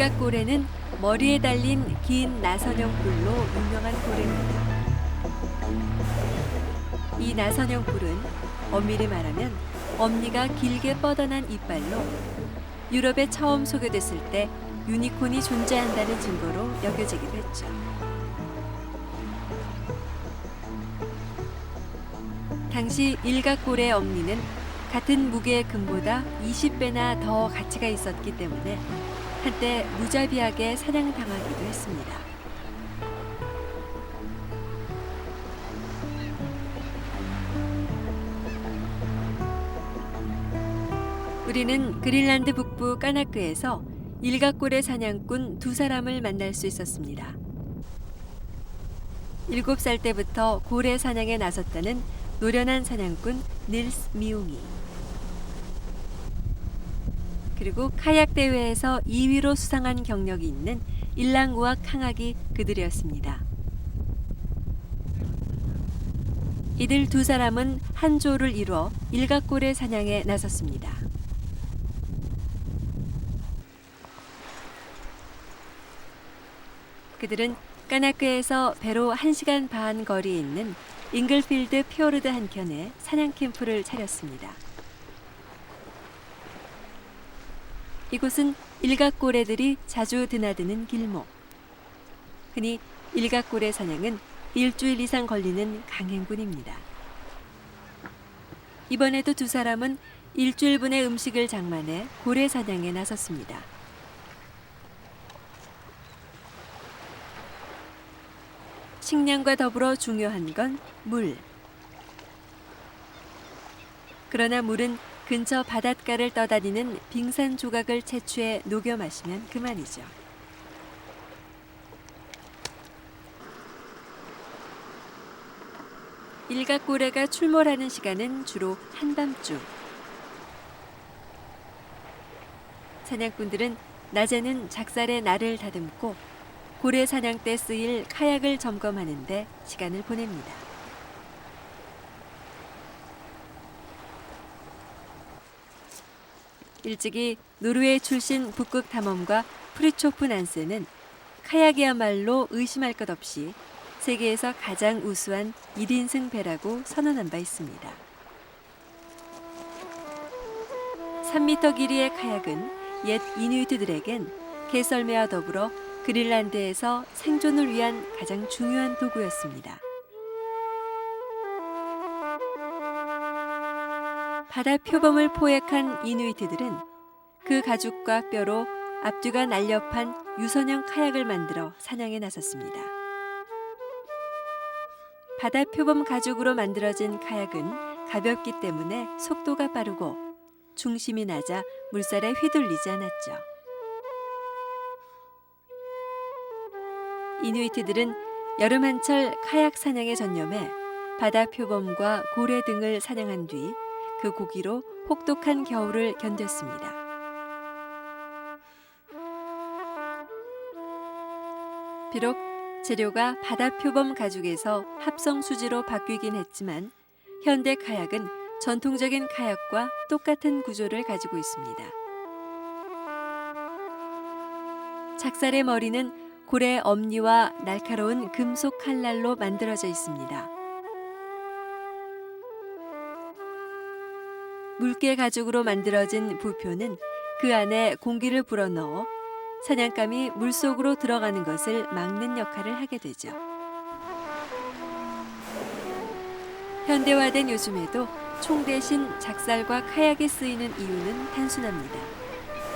일각고래는 머리에 달린 긴 나선형 뿔로 유명한 고래입니다. 이 나선형 뿔은 엄밀히 말하면 엄니가 길게 뻗어난 이빨로 유럽에 처음 소개됐을 때 유니콘이 존재한다는 증거로 여겨지기도 했죠. 당시 일각고래 엄니는 같은 무게의 금보다 20배나 더 가치가 있었기 때문에 한때 무자비하게 사냥당하기도 했습니다. 우리는 그린란드 북부 까나크에서 일각고래 사냥꾼 두 사람을 만날 수 있었습니다. 일곱 살 때부터 고래 사냥에 나섰다는 노련한 사냥꾼 닐스 미웅이 그리고 카약 대회에서 2위로 수상한 경력이 있는 일랑우와 캉악이 그들이었습니다. 이들 두 사람은 한 조를 이루어 일각고래 사냥에 나섰습니다. 그들은 까나크에서 배로 1시간 반 거리에 있는 잉글필드 피오르드 한켠에 사냥 캠프를 차렸습니다. 이곳은 일각고래들이 자주 드나드는 길목. 흔히 일각고래 사냥은 일주일 이상 걸리는 강행군입니다. 이번에도 두 사람은 일주일분의 음식을 장만해 고래 사냥에 나섰습니다. 식량과 더불어 중요한 건 물. 그러나 물은 근처 바닷가를 떠다니는 빙산 조각을 채취해 녹여 마시면 그만이죠. 일각고래가 출몰하는 시간은 주로 한밤중. 사냥꾼들은 낮에는 작살에 날을 다듬고 고래 사냥 때 쓰일 카약을 점검하는데 시간을 보냅니다. 일찍이 노르웨이 출신 북극 탐험가 프리초프 난스는 카약이야말로 의심할 것 없이 세계에서 가장 우수한 1인승 배라고 선언한 바 있습니다. 3m 길이의 카약은 옛 이누이트들에겐 개썰매와 더불어 그린란드에서 생존을 위한 가장 중요한 도구였습니다. 바다 표범을 포획한 이누이트들은 그 가죽과 뼈로 앞뒤가 날렵한 유선형 카약을 만들어 사냥에 나섰습니다. 바다 표범 가죽으로 만들어진 카약은 가볍기 때문에 속도가 빠르고 중심이 낮아 물살에 휘둘리지 않았죠. 이누이트들은 여름 한철 카약 사냥에 전념해 바다 표범과 고래 등을 사냥한 뒤 그 고기로 혹독한 겨울을 견뎠습니다. 비록 재료가 바다 표범 가죽에서 합성 수지로 바뀌긴 했지만 현대 카약은 전통적인 카약과 똑같은 구조를 가지고 있습니다. 작살의 머리는 고래 엄니와 날카로운 금속 칼날로 만들어져 있습니다. 물개 가죽으로 만들어진 부표는 그 안에 공기를 불어넣어 사냥감이 물속으로 들어가는 것을 막는 역할을 하게 되죠. 현대화된 요즘에도 총 대신 작살과 카약에 쓰이는 이유는 단순합니다.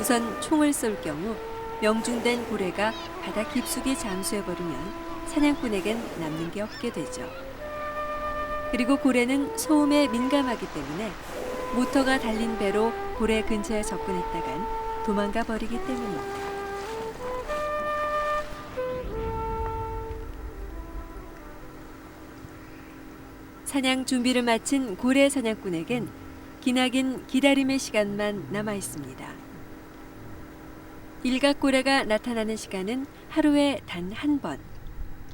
우선 총을 쏠 경우 명중된 고래가 바다 깊숙이 잠수해버리면 사냥꾼에겐 남는 게 없게 되죠. 그리고 고래는 소음에 민감하기 때문에 모터가 달린 배로 고래 근처에 접근했다간 도망가 버리기 때문입니다. 사냥 준비를 마친 고래 사냥꾼에겐 기나긴 기다림의 시간만 남아 있습니다. 일각 고래가 나타나는 시간은 하루에 단 한 번.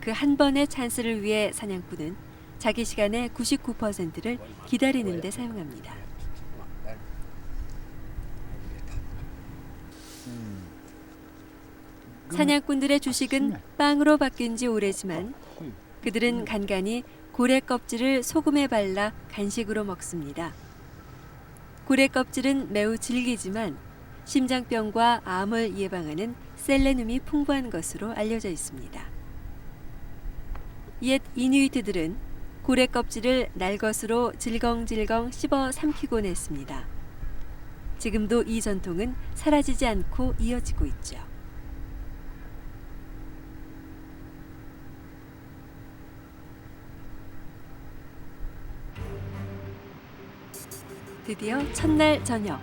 그 한 번의 찬스를 위해 사냥꾼은 자기 시간의 99%를 기다리는 데 사용합니다. 사냥꾼들의 주식은 빵으로 바뀐 지 오래지만 그들은 간간히 고래 껍질을 소금에 발라 간식으로 먹습니다. 고래 껍질은 매우 질기지만 심장병과 암을 예방하는 셀레늄이 풍부한 것으로 알려져 있습니다. 옛 이누이트들은 고래 껍질을 날것으로 질겅질겅 씹어 삼키곤 했습니다. 지금도 이 전통은 사라지지 않고 이어지고 있죠. 드디어 첫날 저녁.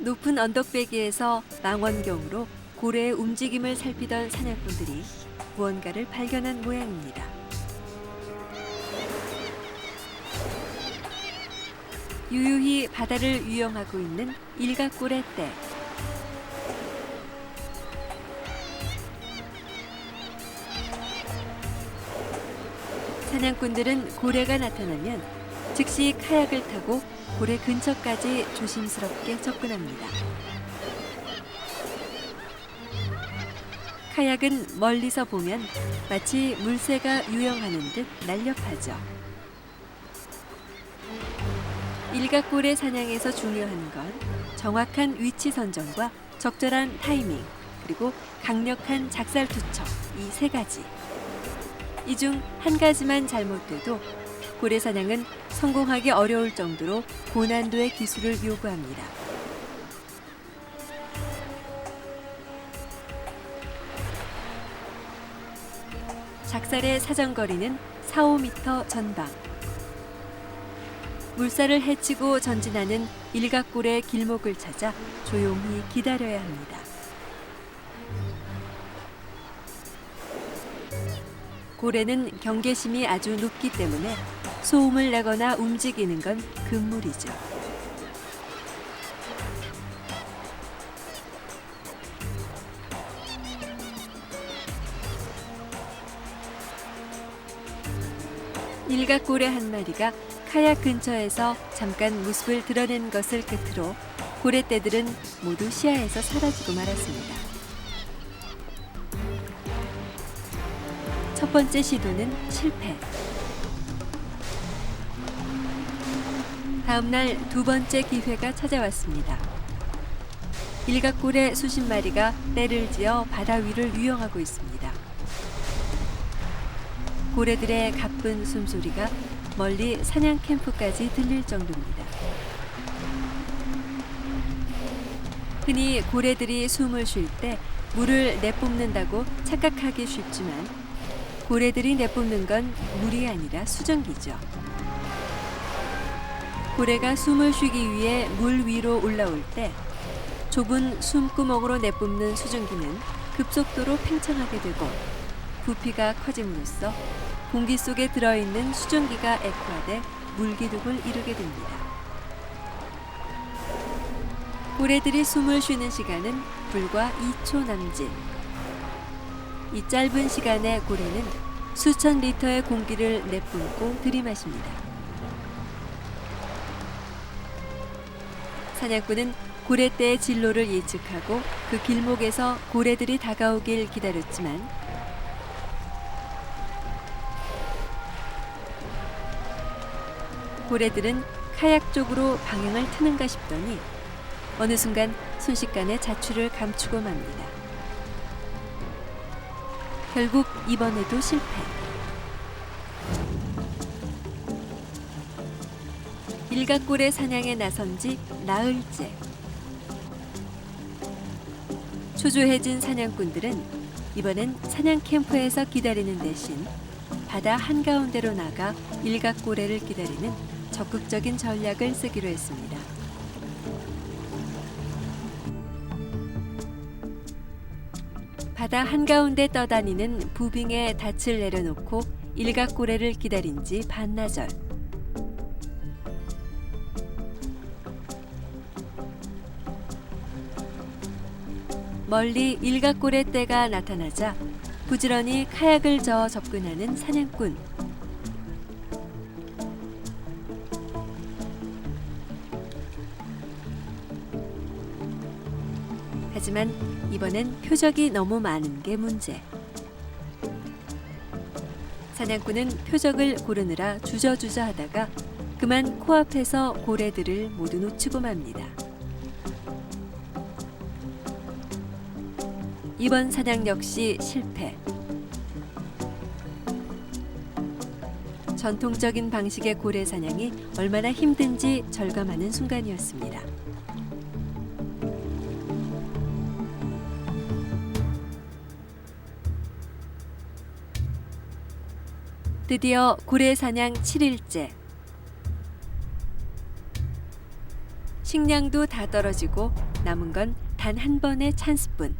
높은 언덕배기에서 망원경으로 고래의 움직임을 살피던 사냥꾼들이 무언가를 발견한 모양입니다. 유유히 바다를 유영하고 있는 일각고래 떼. 사냥꾼들은 고래가 나타나면 즉시 카약을 타고 고래 근처까지 조심스럽게 접근합니다. 카약은 멀리서 보면 마치 물새가 유영하는 듯 날렵하죠. 일각고래 사냥에서 중요한 건 정확한 위치 선정과 적절한 타이밍 그리고 강력한 작살 투척 이 세 가지. 이 중 한 가지만 잘못돼도 고래 사냥은 성공하기 어려울 정도로 고난도의 기술을 요구합니다. 작살의 사정거리는 4, 5m 전방. 물살을 헤치고 전진하는 일각고래의 길목을 찾아 조용히 기다려야 합니다. 고래는 경계심이 아주 높기 때문에 소음을 내거나 움직이는 건 금물이죠. 일각고래 한 마리가 카약 근처에서 잠깐 모습을 드러낸 것을 끝으로 고래떼들은 모두 시야에서 사라지고 말았습니다. 첫 번째 시도는 실패. 다음 날 두 번째 기회가 찾아왔습니다. 일각고래 수십 마리가 떼를 지어 바다 위를 유영하고 있습니다. 고래들의 가쁜 숨소리가 멀리 사냥 캠프까지 들릴 정도입니다. 흔히 고래들이 숨을 쉴 때 물을 내뿜는다고 착각하기 쉽지만 고래들이 내뿜는 건 물이 아니라 수증기죠. 고래가 숨을 쉬기 위해 물 위로 올라올 때 좁은 숨구멍으로 내뿜는 수증기는 급속도로 팽창하게 되고 부피가 커짐으로써 공기 속에 들어있는 수증기가 액화돼 물기둥을 이루게 됩니다. 고래들이 숨을 쉬는 시간은 불과 2초 남짓. 이 짧은 시간에 고래는 수천 리터의 공기를 내뿜고 들이마십니다. 사냥꾼은 고래떼의 진로를 예측하고 그 길목에서 고래들이 다가오길 기다렸지만 고래들은 카약 쪽으로 방향을 트는가 싶더니 어느 순간 순식간에 자취를 감추고 맙니다. 결국 이번에도 실패. 일각고래 사냥에 나선 지 나흘째. 초조해진 사냥꾼들은 이번엔 사냥 캠프에서 기다리는 대신 바다 한가운데로 나가 일각고래를 기다리는 적극적인 전략을 쓰기로 했습니다. 바다 한가운데 떠다니는 부빙에 닻을 내려놓고 일각고래를 기다린 지 반나절. 멀리 일각고래 떼가 나타나자 부지런히 카약을 저어 접근하는 사냥꾼. 하지만 이번엔 표적이 너무 많은 게 문제. 사냥꾼은 표적을 고르느라 주저주저 하다가 그만 코앞에서 고래들을 모두 놓치고 맙니다. 이번 사냥 역시 실패. 전통적인 방식의 고래 사냥이 얼마나 힘든지 절감하는 순간이었습니다. 드디어 고래 사냥 7일째. 식량도 다 떨어지고 남은 건 단 한 번의 찬스뿐.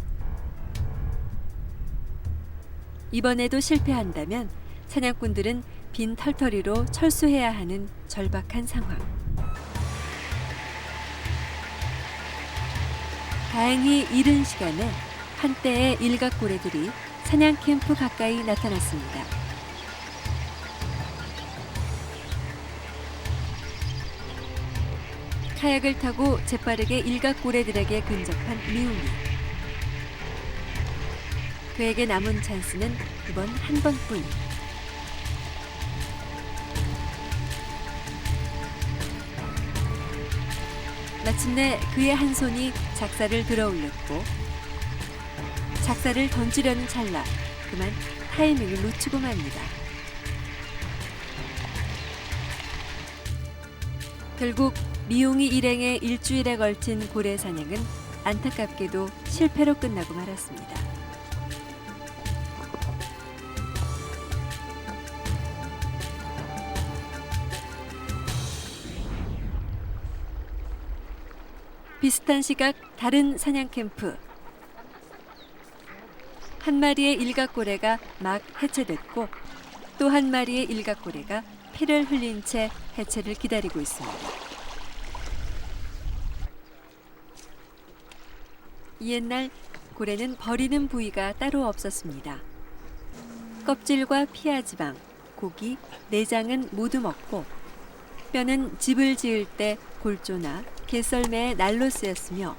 이번에도 실패한다면 사냥꾼들은 빈 털터리로 철수해야 하는 절박한 상황. 다행히 이른 시간에 한때의 일각 고래들이 사냥 캠프 가까이 나타났습니다. 카약을 타고 재빠르게 일각 고래들에게 근접한 미웅이. 그에게 남은 찬스는 이번 한 번뿐. 마침내 그의 한 손이 작사를 들어 올렸고 작사를 던지려는 찰나 그만 타이밍을 놓치고 맙니다. 결국 미용이 일행의 일주일에 걸친 고래 사냥은 안타깝게도 실패로 끝나고 말았습니다. 비슷한 시각 다른 사냥 캠프. 한 마리의 일각고래가 막 해체됐고 또 한 마리의 일각고래가 피를 흘린 채 해체를 기다리고 있습니다. 옛날 고래는 버리는 부위가 따로 없었습니다. 껍질과 피하 지방, 고기, 내장은 모두 먹고 뼈는 집을 지을 때 골조나 개썰매에 날로 쓰였으며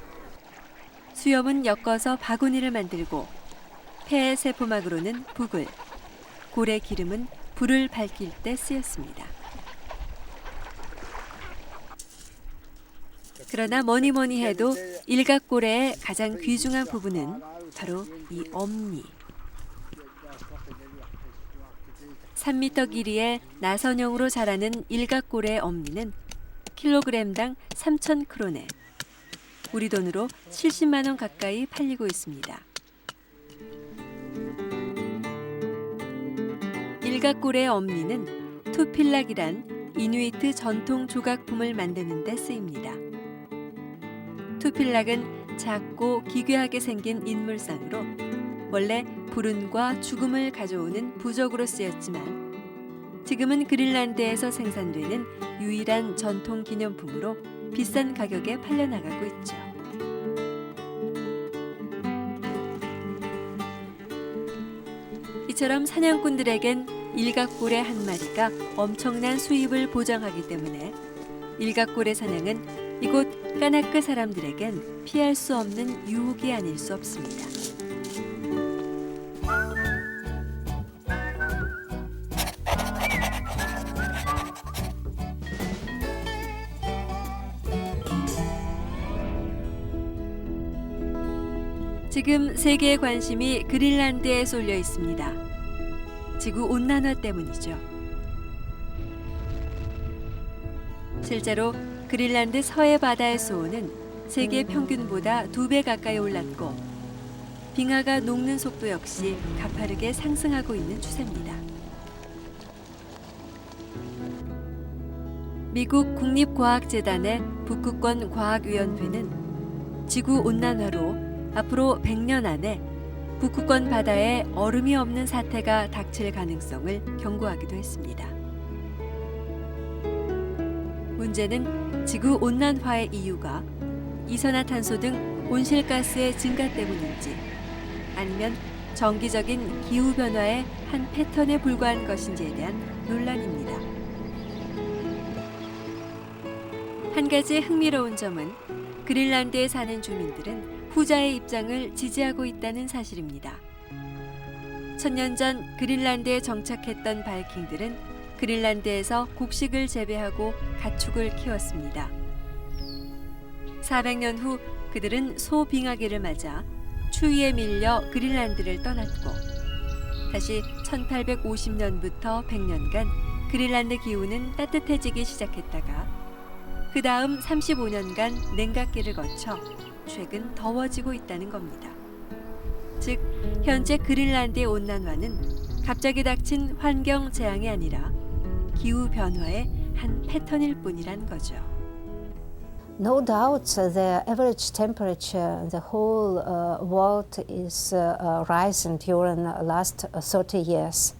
수염은 엮어서 바구니를 만들고 폐의 세포막으로는 북을, 고래 기름은 불을 밝힐 때 쓰였습니다. 그러나 뭐니 뭐니 해도 일각고래의 가장 귀중한 부분은 바로 이 엄니. 3m 길이의 나선형으로 자라는 일각고래의 엄니는 킬로그램당 3천 크로네. 우리 돈으로 70만 원 가까이 팔리고 있습니다. 일각고래의 엄니는 투필락이란 이누이트 전통 조각품을 만드는 데 쓰입니다. 투필락은 작고 기괴하게 생긴 인물상으로 원래 불운과 죽음을 가져오는 부적으로 쓰였지만 지금은 그린란드에서 생산되는 유일한 전통 기념품으로 비싼 가격에 팔려나가고 있죠. 이처럼 사냥꾼들에겐 일각고래 한 마리가 엄청난 수입을 보장하기 때문에 일각고래 사냥은 이곳 까나크 사람들에겐 피할 수 없는 유혹이 아닐 수 없습니다. 지금 세계의 관심이 그린란드에 쏠려 있습니다. 지구 온난화 때문이죠. 실제로 그린란드 서해 바다의 수온은 세계 평균보다 두 배 가까이 올랐고 빙하가 녹는 속도 역시 가파르게 상승하고 있는 추세입니다. 미국 국립과학재단의 북극권 과학위원회는 지구 온난화로 앞으로 100년 안에 북극권 바다에 얼음이 없는 사태가 닥칠 가능성을 경고하기도 했습니다. 문제는 지구 온난화의 이유가 이산화탄소 등 온실가스의 증가 때문인지 아니면 정기적인 기후 변화의 한 패턴에 불과한 것인지에 대한 논란입니다. 한 가지 흥미로운 점은 그린란드에 사는 주민들은 후자의 입장을 지지하고 있다는 사실입니다. 천년 전 그린란드에 정착했던 바이킹들은 그린란드에서 곡식을 재배하고 가축을 키웠습니다. 400년 후 그들은 소빙하기를 맞아 추위에 밀려 그린란드를 떠났고 다시 1850년부터 100년간 그린란드 기후는 따뜻해지기 시작했다가 그 다음 35년간 냉각기를 거쳐 최근 더워지고 있다는 겁니다. 즉 현재 그린란드의 온난화는 갑자기 닥친 환경 재앙이 아니라 기후 변화의 한 패턴일 뿐이란 거죠. No doubt, uh, the average temperature in the whole uh, world is uh, uh, rising during the last uh, 30 years.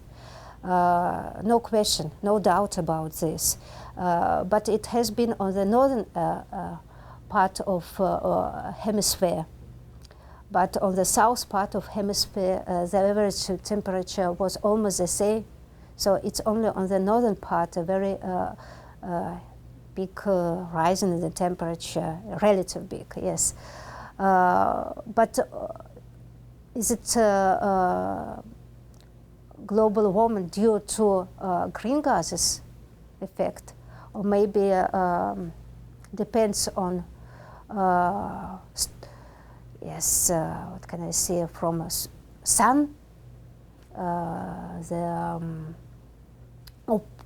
Uh, no question, no doubt about this. Uh, but it has been on the northern uh, part of hemisphere. But on the south part of hemisphere, the average temperature was almost the same. So it's only on the northern part a very big uh, rise in the temperature, relative big, yes. Uh, but uh, is it global warming due to uh, green gases effect, or maybe um, depends on uh, yes, uh, what can I say from sun, uh, the um,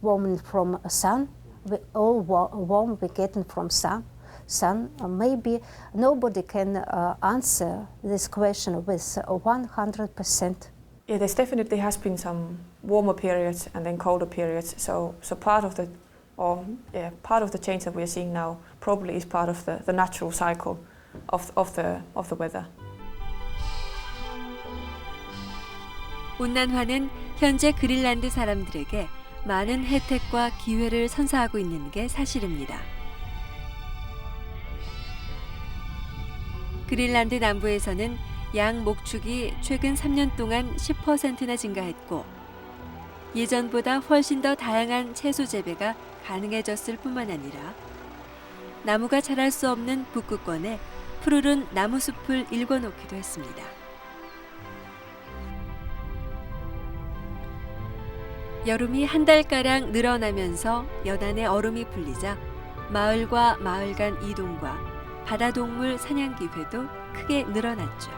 warming from sun we all wa- warm we getting from sun sun maybe nobody can uh, answer this question with uh, 100% Yeah, there's definitely has been some warmer periods and then colder periods. So, so part of the, or yeah, part of the change that we are seeing now probably is part of the, the natural cycle of, of the of the weather. 온난화는 현재 그린란드 사람들에게 많은 혜택과 기회를 선사하고 있는 게 사실입니다. 그린란드 남부에서는 양 목축이 최근 3년 동안 10%나 증가했고 예전보다 훨씬 더 다양한 채소 재배가 가능해졌을 뿐만 아니라 나무가 자랄 수 없는 북극권에 푸르른 나무 숲을 일궈놓기도 했습니다. 여름이 한 달가량 늘어나면서 연안의 얼음이 풀리자 마을과 마을 간 이동과 바다동물 사냥 기회도 크게 늘어났죠.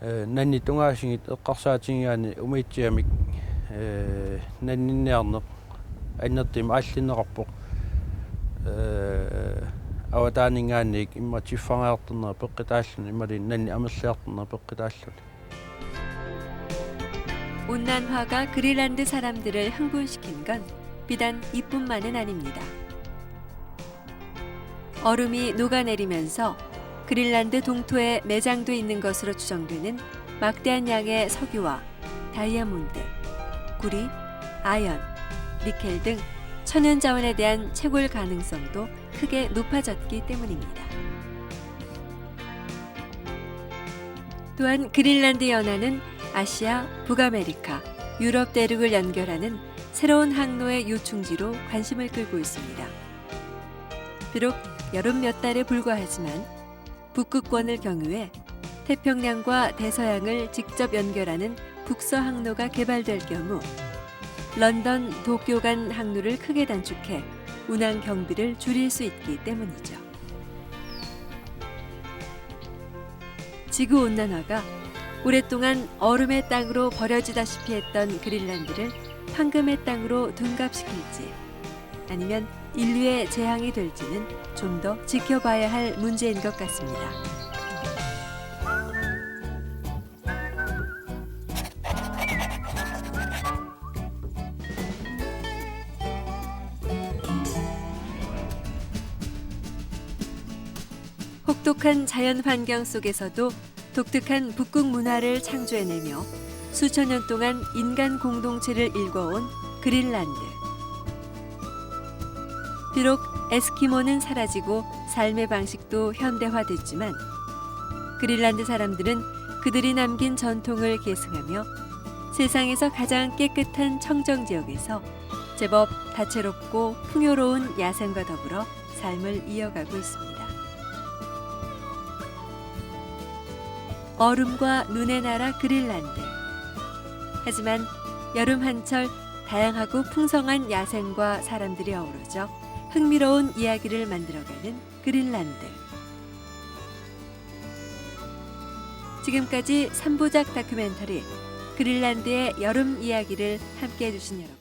э нанни тунгаасигит эққарсаатингиани умиитсиамик э наннинниарнеқ аннертим ааллиннеқарпоқ э аватаанингаанник имма тиффангаартэрнера пеққитааллуни иммали нанни амерлиартэрнера пеққитааллуни 온난화가 그린란드 사람들을 흥분시킨 건 비단 이뿐만은 아닙니다. 얼음이 녹아내리면서 그린란드 동토에 매장돼 있는 것으로 추정되는 막대한 양의 석유와 다이아몬드, 구리, 아연, 니켈 등 천연 자원에 대한 채굴 가능성도 크게 높아졌기 때문입니다. 또한 그린란드 연안은 아시아, 북아메리카, 유럽 대륙을 연결하는 새로운 항로의 요충지로 관심을 끌고 있습니다. 비록 여름 몇 달에 불과하지만 북극권을 경유해 태평양과 대서양을 직접 연결하는 북서 항로가 개발될 경우 런던 도쿄 간 항로를 크게 단축해 운항 경비를 줄일 수 있기 때문이죠. 지구 온난화가 오랫동안 얼음의 땅으로 버려지다시피 했던 그린란드를 황금의 땅으로 둔갑시킬지 아니면 인류의 재앙이 될지는 좀 더 지켜봐야 할 문제인 것 같습니다. 혹독한 자연 환경 속에서도 독특한 북극 문화를 창조해내며 수천 년 동안 인간 공동체를 일궈온 그린란드. 비록 에스키모는 사라지고 삶의 방식도 현대화됐지만 그린란드 사람들은 그들이 남긴 전통을 계승하며 세상에서 가장 깨끗한 청정 지역에서 제법 다채롭고 풍요로운 야생과 더불어 삶을 이어가고 있습니다. 얼음과 눈의 나라 그린란드. 하지만 여름 한철 다양하고 풍성한 야생과 사람들이 어우러져 흥미로운 이야기를 만들어가는 그린란드. 지금까지 3부작 다큐멘터리 그린란드의 여름 이야기를 함께 해주신 여러분